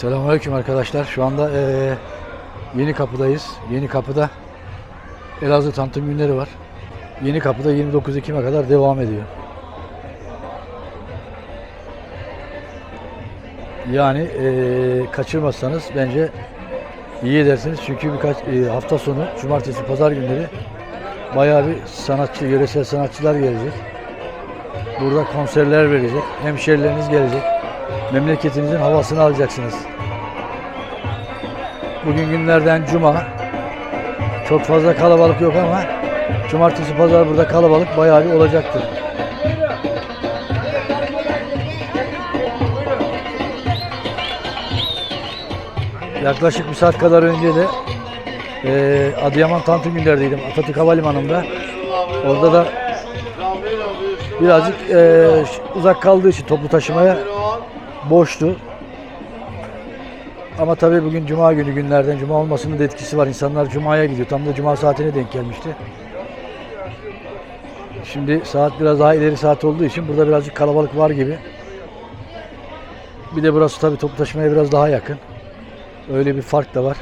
Selamünaleyküm arkadaşlar. Şu anda eee Yeni Kapı'dayız. Yeni Kapı'da Elazığ Tanıtım Günleri var. Yeni Kapı'da 29 Ekim'e kadar devam ediyor. Yani eee kaçırmazsanız bence iyi edersiniz. Çünkü birkaç eee, hafta sonu, cumartesi, pazar günleri bayağı bir sanatçı, yöresel sanatçılar gelecek. Burada konserler verecek. Hemşerileriniz gelecek. Memleketinizin havasını alacaksınız. Bugün günlerden cuma. Çok fazla kalabalık yok ama cumartesi pazar burada kalabalık bayağı bir olacaktır. Yaklaşık bir saat kadar önce de eee Adıyaman Tanıtım Günler'deydim Atatürk Havalimanı'nda. Orada da birazcık eee, uzak kaldığı için toplu taşımaya boştu. Ama tabii bugün cuma günü günlerden cuma olmasının da etkisi var. İnsanlar cumaya gidiyor. Tam da cuma saatine denk gelmişti. Şimdi saat biraz daha ileri saat olduğu için burada birazcık kalabalık var gibi. Bir de burası tabii toplu taşımaya biraz daha yakın. Öyle bir fark da var.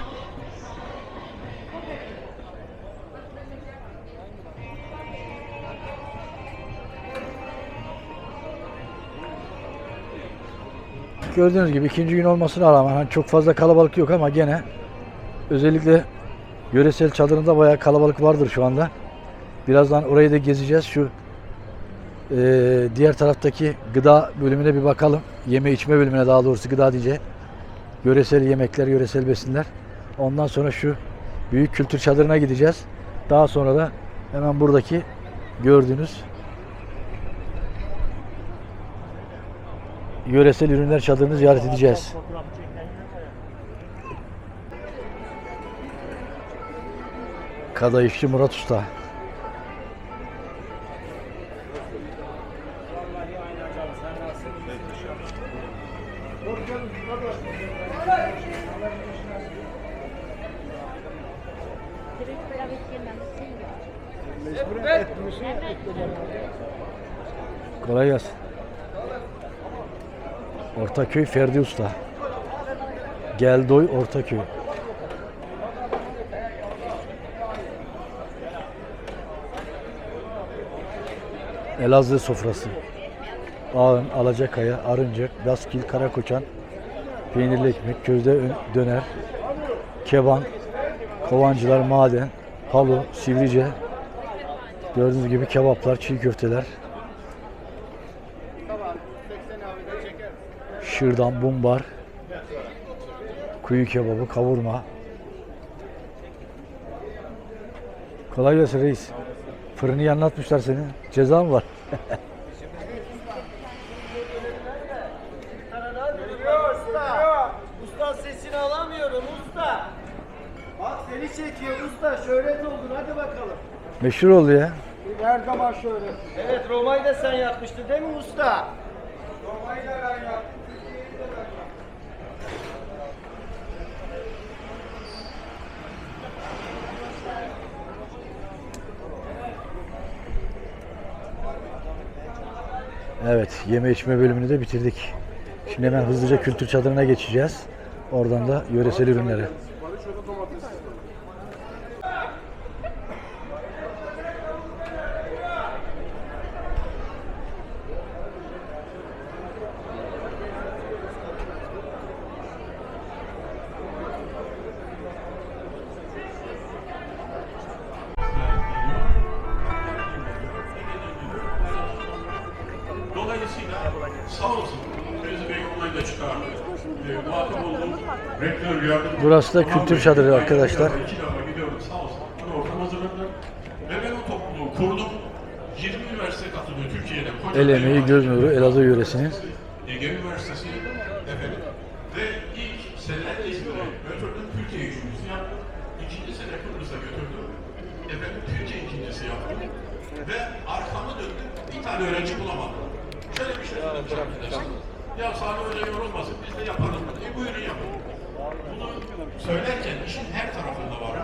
Gördüğünüz gibi ikinci gün olmasına rağmen hani çok fazla kalabalık yok ama gene özellikle yöresel çadırında bayağı kalabalık vardır şu anda. Birazdan orayı da gezeceğiz. Şu eee, diğer taraftaki gıda bölümüne bir bakalım. Yeme içme bölümüne daha doğrusu gıda diye. Yöresel yemekler, yöresel besinler. Ondan sonra şu büyük kültür çadırına gideceğiz. Daha sonra da hemen buradaki gördüğünüz yöresel ürünler çadırını ziyaret edeceğiz. Kadayıfçı Murat Usta. Kolay gelsin. Ortaköy Ferdi Usta. Geldoy Ortaköy. Elazığ sofrası. Ağın, Alacakaya, Arıncak, Daskil, Karakoçan, peynirli ekmek, közde ön- döner, keban, kovancılar, maden, palu, sivrice, gördüğünüz gibi kebaplar, çiğ köfteler, şırdan, bumbar, kuyu kebabı, kavurma. Kolay gelsin reis. Fırını yanlatmışlar seni. Ceza mı var? Usta! Usta sesini alamıyorum usta. Bak seni çekiyor usta şöhret oldun hadi bakalım. Meşhur oldu ya. Her zaman şöhret. Evet Roma'yı da sen yapmıştın değil mi usta? Evet, yeme içme bölümünü de bitirdik. Şimdi hemen hızlıca kültür çadırına geçeceğiz. Oradan da yöresel ürünlere. Burası da kültür çadırı arkadaşlar. İki defa gidiyorum sağ olsun. Bana ortam hazırladılar. Ve ben o topluluğu kurdum. 20 üniversite katılıyor Türkiye'de. Koca El emeği, göz nuru Elazığ yöresinin. Ege Üniversitesi efendim. Ve ilk sene İzmir'e götürdüm. Türkiye üçüncüsü yaptım. İkinci sene Kıbrıs'a götürdüm. Efendim Türkiye ikincisi yaptım. Ve arkamı döndüm. Bir tane öğrenci bulamadım. Şöyle bir şey söyledim arkadaşlar. Ya Sami Hoca yorulmasın biz de yapalım. E buyurun yapın. Bunu söylerken işin her tarafında var.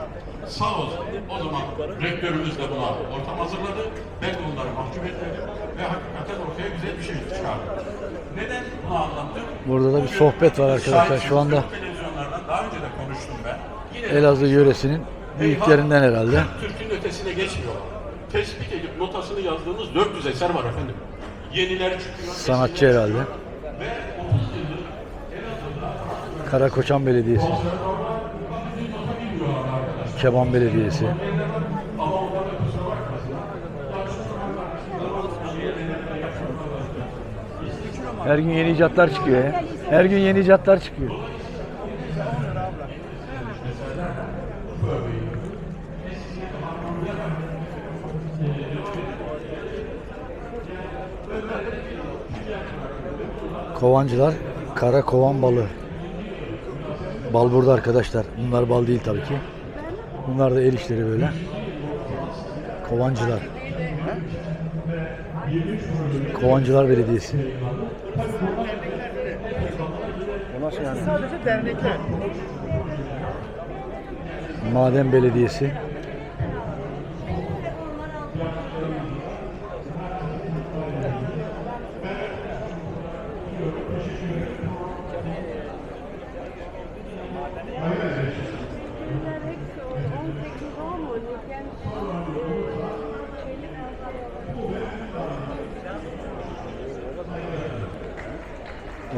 Sağ olsun. O zaman rektörümüz de buna ortam hazırladı. Ben de onları mahcup etmedim. Ve hakikaten ortaya güzel bir şey çıkardı. Neden bunu anlattım? Burada da bir Bugün sohbet var arkadaşlar. Şu anda televizyonlardan daha önce de konuştum ben. Yine de Elazığ yöresinin büyüklerinden herhalde. Türk'ün ötesine geçmiyorlar. Tespit edip notasını yazdığımız 400 eser var efendim. Yeniler çıkıyor. Sanatçı herhalde. Karakoçan Belediyesi. Keban Belediyesi. Her gün yeni icatlar çıkıyor ya. Her gün yeni icatlar çıkıyor. Kovancılar kara kovan balığı. Bal burada arkadaşlar. Bunlar bal değil tabii ki. Bunlar da el işleri böyle. Kovancılar. Kovancılar Belediyesi. Sadece dernekler. Maden Belediyesi.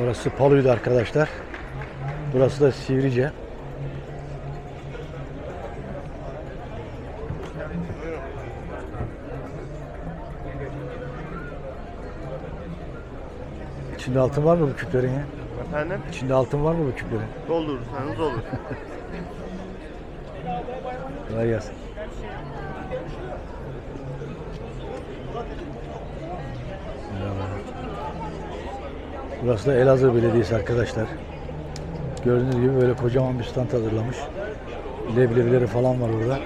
Orası Palu'ydu arkadaşlar. Burası da Sivrice. İçinde altın var mı bu küplerin ya? Efendim? İçinde altın var mı bu küplerin? Doldurursanız olur. Kolay gelsin. Burası da Elazığ Belediyesi arkadaşlar. Gördüğünüz gibi böyle kocaman bir stand hazırlamış. Leblebileri falan var orada.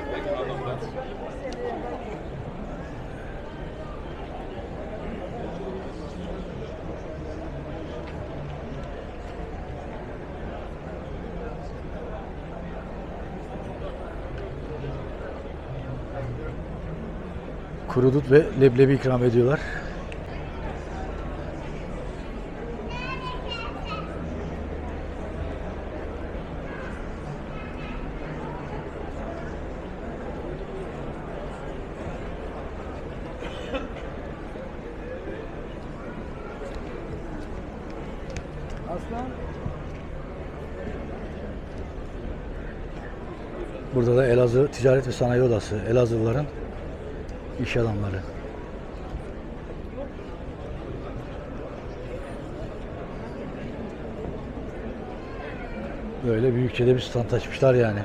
Kuru dut ve leblebi ikram ediyorlar. Burada da Elazığ Ticaret ve Sanayi Odası. Elazığlıların iş adamları. Böyle büyükçe de bir stand açmışlar yani.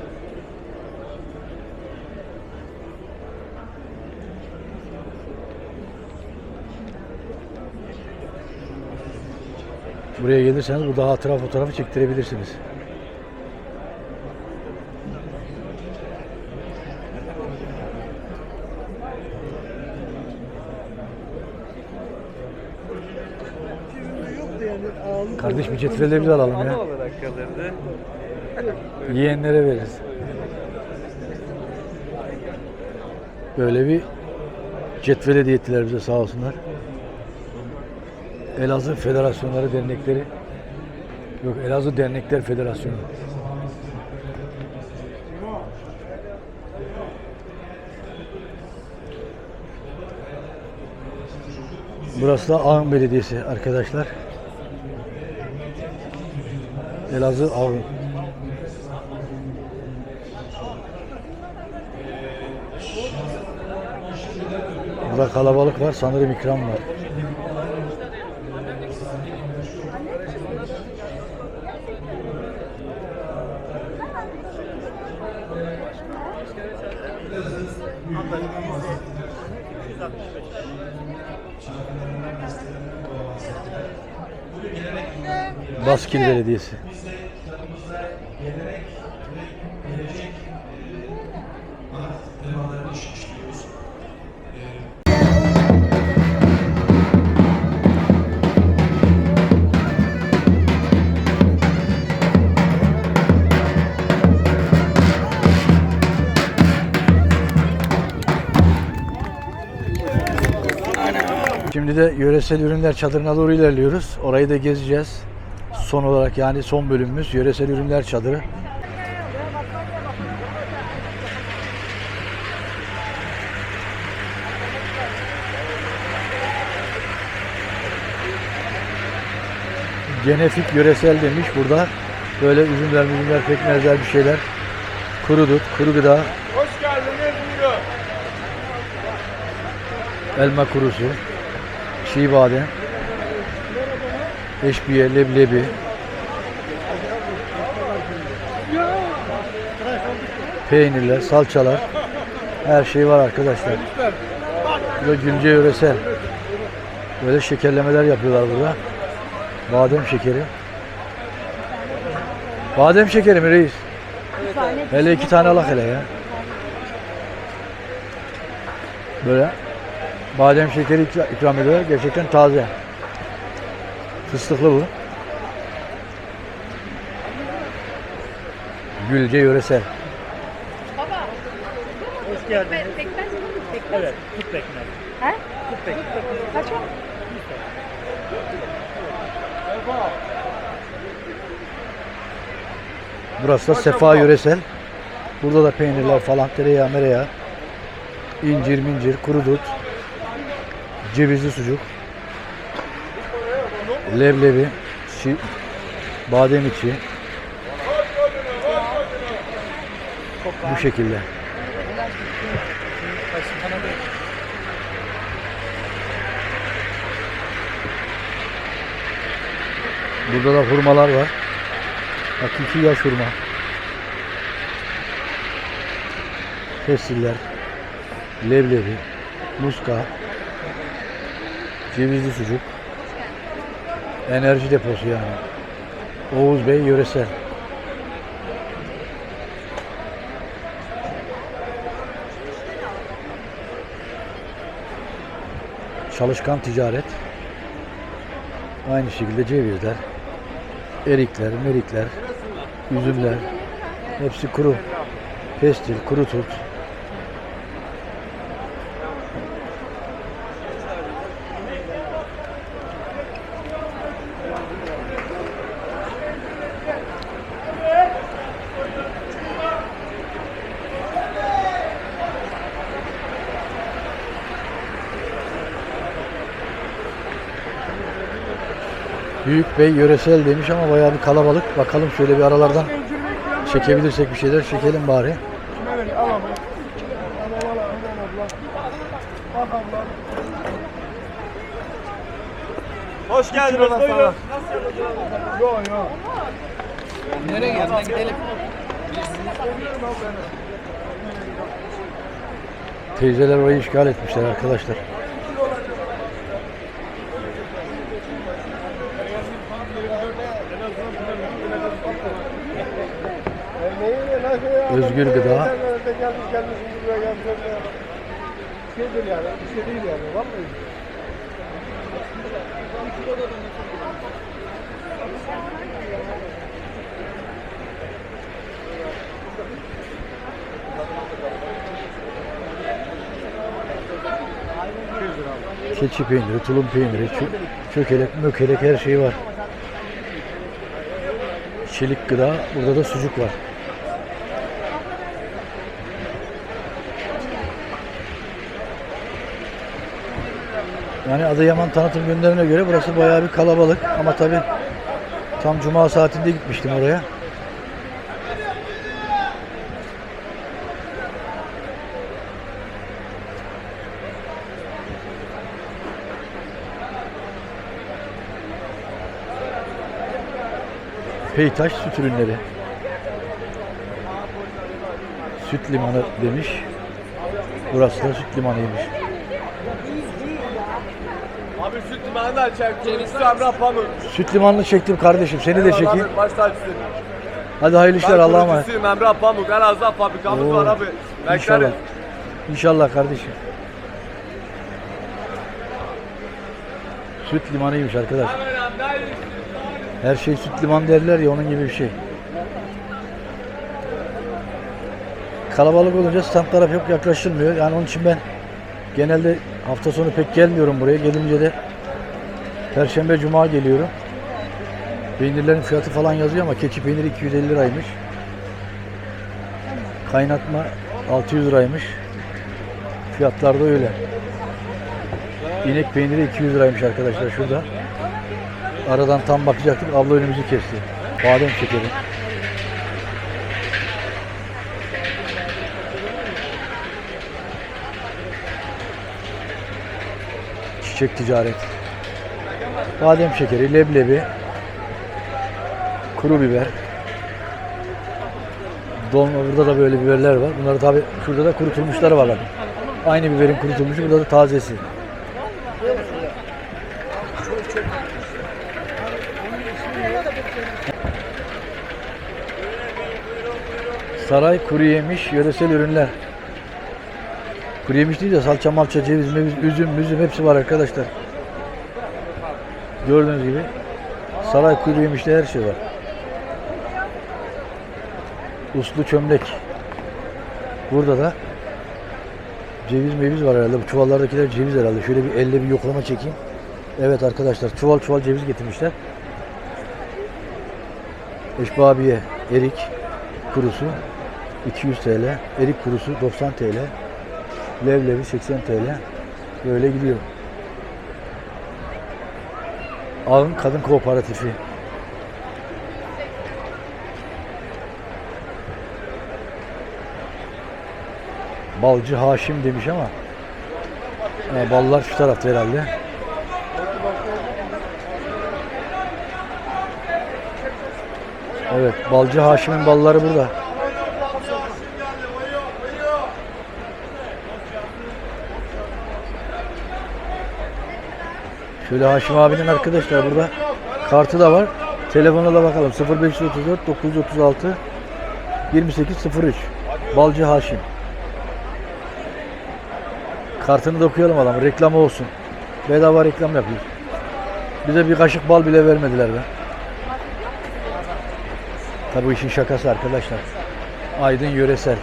Buraya gelirseniz burada hatıra fotoğrafı çektirebilirsiniz. Kardeş bir cetvelle biz alalım ya. olarak kalırdı. Yiyenlere veririz. Böyle bir cetvel hediye ettiler bize sağ olsunlar. Elazığ Federasyonları Dernekleri Yok Elazığ Dernekler Federasyonu. Burası da Ağın Belediyesi arkadaşlar. Elazığ Ağın. Burada kalabalık var. Sanırım ikram var. Baskil Belediyesi. Şimdi de yöresel ürünler çadırına doğru ilerliyoruz. Orayı da gezeceğiz. Son olarak yani son bölümümüz yöresel ürünler çadırı. Genefik yöresel demiş burada. Böyle üzümler, üzümler, pekmezler bir şeyler. Kuru dut, kuru gıda, Hoş geldiniz buyurun. elma kurusu, çiğ badem, eşbiye, leblebi, peynirler, salçalar, her şey var arkadaşlar. Bu da Gülce yöresel. Böyle şekerlemeler yapıyorlar burada. Badem şekeri. Badem şekeri mi reis? Hele iki tane alak hele ya. Böyle badem şekeri ikra- ikram ediyor. Gerçekten taze. Fıstıklı bu. Gülce yöresel. Hoş geldiniz. Pe- Pekmez mi? Pekmez. Evet, tut pekmez. He? Tut pekmez. Kaç o? Burası da Sefa yöresel. Burada da peynirler falan, tereyağı, mereyağı, incir, mincir, kuru dut, cevizli sucuk, leblebi, şi, badem içi. Bu şekilde. Burada da hurmalar var. Hakiki yaş hurma. Fesiller, leblebi, muska, cevizli sucuk, enerji deposu yani. Oğuz Bey yöresel. Çalışkan ticaret. Aynı şekilde cevizler, erikler, merikler, üzümler, hepsi kuru. Pestil, kuru tut. Büyük Bey yöresel demiş ama bayağı bir kalabalık. Bakalım şöyle bir aralardan çekebilirsek bir şeyler çekelim bari. Hoş geldiniz buyurun. Teyzeler orayı işgal etmişler arkadaşlar. Özgür Gıda. Gelmiş. Şeydir yani, bir şey değil yani. Vallahi. Keçi peyniri, tulum peyniri, çö- çökelek, mökelek her şey var. Çelik gıda, burada da sucuk var. Yani Adıyaman tanıtım günlerine göre burası bayağı bir kalabalık ama tabi tam cuma saatinde gitmiştim oraya. Peytaş süt ürünleri. Süt limanı demiş. Burası da süt limanıymış. Abi süt limanı da çek. Üstü Emrah Pamuk. Süt limanını çektim kardeşim. Seni de çekeyim. Baş tacısın. Hadi hayırlı işler Allah'a emanet. kurucusuyum Emrah Pamuk. Azından fabrikamız Oo, var abi. İnşallah. Bekleriz. İnşallah kardeşim. Süt limanıymış arkadaş. Her şey süt liman derler ya onun gibi bir şey. Kalabalık olunca stand taraf yok yaklaşılmıyor. Yani onun için ben Genelde hafta sonu pek gelmiyorum buraya. Gelince de Perşembe, Cuma geliyorum. Peynirlerin fiyatı falan yazıyor ama keçi peyniri 250 liraymış. Kaynatma 600 liraymış. Fiyatlar da öyle. İnek peyniri 200 liraymış arkadaşlar şurada. Aradan tam bakacaktık. Abla önümüzü kesti. Badem şekeri. Çiçek ticaret. Badem şekeri, leblebi, kuru biber. Dolma burada da böyle biberler var. Bunları tabi şurada da kurutulmuşları var. Aynı biberin kurutulmuşu burada da tazesi. Saray kuru yemiş yöresel ürünler. Kuru yemiş değil de salça malça ceviz meviz üzüm müzüm hepsi var arkadaşlar. Gördüğünüz gibi saray kuru yemişte her şey var. Uslu çömlek. Burada da ceviz meviz var herhalde. Bu çuvallardakiler ceviz herhalde. Şöyle bir elle bir yoklama çekeyim. Evet arkadaşlar çuval çuval ceviz getirmişler. Eşbabiye erik kurusu 200 TL. Erik kurusu 90 TL. Levlevi 80 TL. Böyle gidiyor. Ağın Kadın Kooperatifi. Balcı Haşim demiş ama e, ballar şu tarafta herhalde. Evet, Balcı Haşim'in balları burada. Şöyle Haşim abinin arkadaşlar burada kartı da var. Telefona da bakalım. 0534 936 2803 Balcı Haşim. Kartını da okuyalım adam. Reklamı olsun. Bedava reklam yapıyor. Bize bir kaşık bal bile vermediler be. Tabi işin şakası arkadaşlar. Aydın yöresel.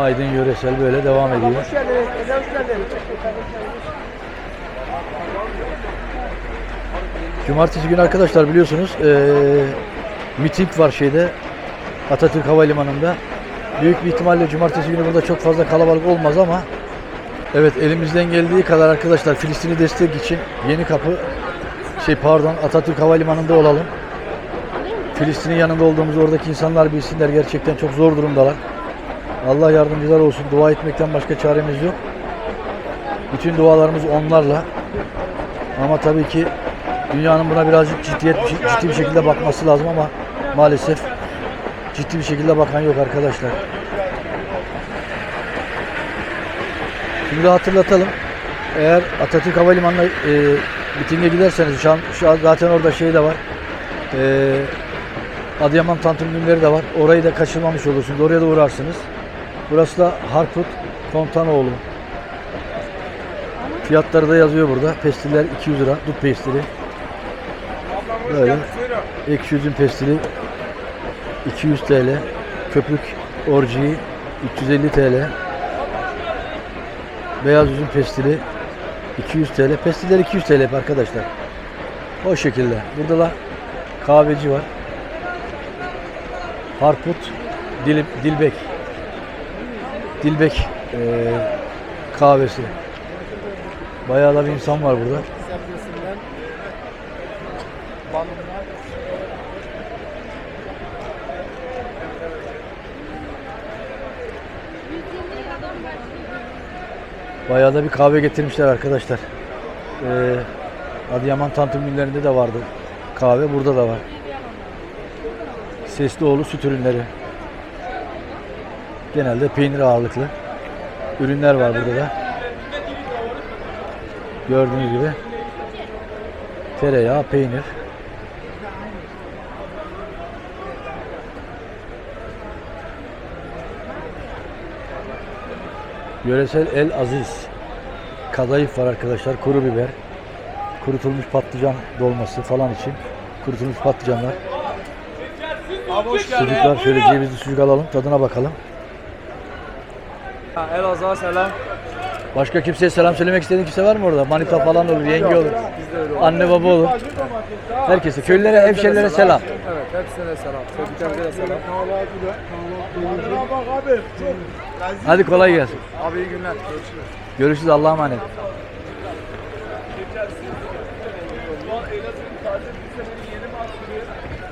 Aydın yöresel böyle devam ediyor. Hoş geldiniz. Hoş geldiniz. Cumartesi günü arkadaşlar biliyorsunuz eee miting var şeyde Atatürk Havalimanı'nda. Büyük bir ihtimalle cumartesi günü burada çok fazla kalabalık olmaz ama evet elimizden geldiği kadar arkadaşlar Filistin'i destek için Yeni Kapı şey pardon Atatürk Havalimanı'nda olalım. Filistin'in yanında olduğumuzu oradaki insanlar bilsinler gerçekten çok zor durumdalar. Allah yardımcılar olsun. Dua etmekten başka çaremiz yok. Bütün dualarımız onlarla. Ama tabii ki dünyanın buna birazcık ciddiyet ciddi bir şekilde bakması lazım ama maalesef ciddi bir şekilde bakan yok arkadaşlar. Şimdi hatırlatalım. Eğer Atatürk Havalimanı'na e, mitinge giderseniz şu an, şu an zaten orada şey de var. E, Adıyaman Tantum günleri de var. Orayı da kaçırmamış olursunuz. Oraya da uğrarsınız. Burası da Harput Kontanoğlu. Fiyatları da yazıyor burada. Pestiller 200 lira. Dut pestili. Böyle. Ekşi üzüm pestili 200 TL. Köpük orjiyi 350 TL. Beyaz üzüm pestili 200 TL. Pestiller 200 TL arkadaşlar. O şekilde. Burada da kahveci var. Harput Dil, Dilbek. Dilbek eee, kahvesi. Bayağı da bir insan var burada. Bayağı da bir kahve getirmişler arkadaşlar. Ee, Adıyaman Tantum günlerinde de vardı kahve. Burada da var. Sesli süt ürünleri. Genelde peynir ağırlıklı ürünler var burada da. Gördüğünüz gibi tereyağı, peynir. Yöresel El Aziz. Kadayıf var arkadaşlar. Kuru biber. Kurutulmuş patlıcan dolması falan için. Kurutulmuş patlıcanlar. Sucuklar şöyle cevizli sucuk alalım. Tadına bakalım. Elazığ'a selam. Başka kimseye selam söylemek istediğin kimse var mı orada? Manita falan olur, yenge olur. Anne baba olur. Herkese, köylülere, hemşerilere selam. Evet, hepsine selam. Sevdiklerimize de selam. Hadi kolay gelsin. Abi iyi günler. Görüşürüz. Görüşürüz Allah'a emanet.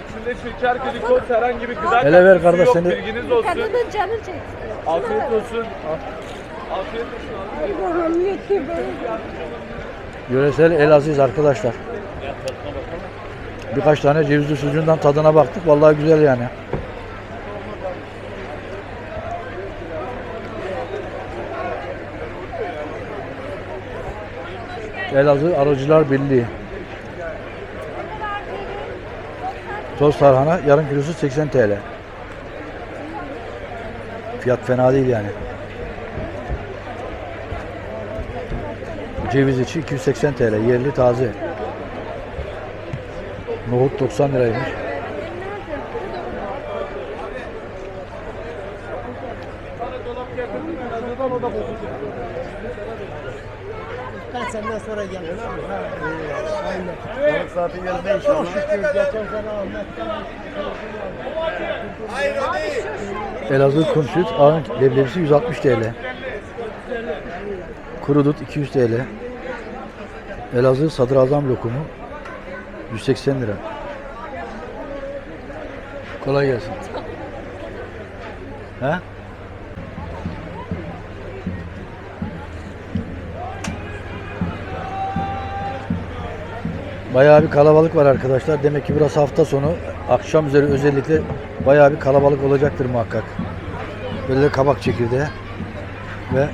İçinde şeker, glikoz, herhangi bir gıda Hele ver katkısı kardeş yok. seni. Bilginiz olsun. Kadının canı çekti. Afiyet olsun. Afiyet olsun. Yöresel Elazığ'ız arkadaşlar. Birkaç tane cevizli sucuğundan tadına baktık. Vallahi güzel yani. Elazığ Arıcılar Birliği. Toz tarhana yarım kilosu 80 TL. Fiyat fena değil yani. Ceviz içi 280 TL. Yerli taze. Nohut 90 liraymış. Ben senden sonra geldim. Aynen. Balık saati geldi inşallah. Çok şükür geçen sene Ahmet'ten. Hayır o değil. Elazığ kumşut ağın leblebisi 160 TL. Kuru dut 200 TL. Elazığ sadrazam lokumu 180 lira. Kolay gelsin. He? Bayağı bir kalabalık var arkadaşlar. Demek ki biraz hafta sonu akşam üzeri özellikle bayağı bir kalabalık olacaktır muhakkak. Böyle kabak çekirdeği ve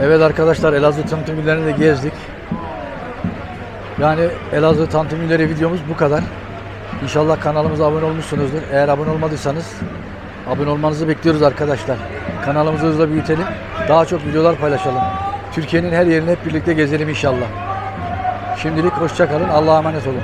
Evet arkadaşlar Elazığ tanıtım günlerini de gezdik. Yani Elazığ tanıtım günleri videomuz bu kadar. İnşallah kanalımıza abone olmuşsunuzdur. Eğer abone olmadıysanız abone olmanızı bekliyoruz arkadaşlar. Kanalımızı hızla büyütelim. Daha çok videolar paylaşalım. Türkiye'nin her yerini hep birlikte gezelim inşallah. Şimdilik hoşça kalın. Allah'a emanet olun.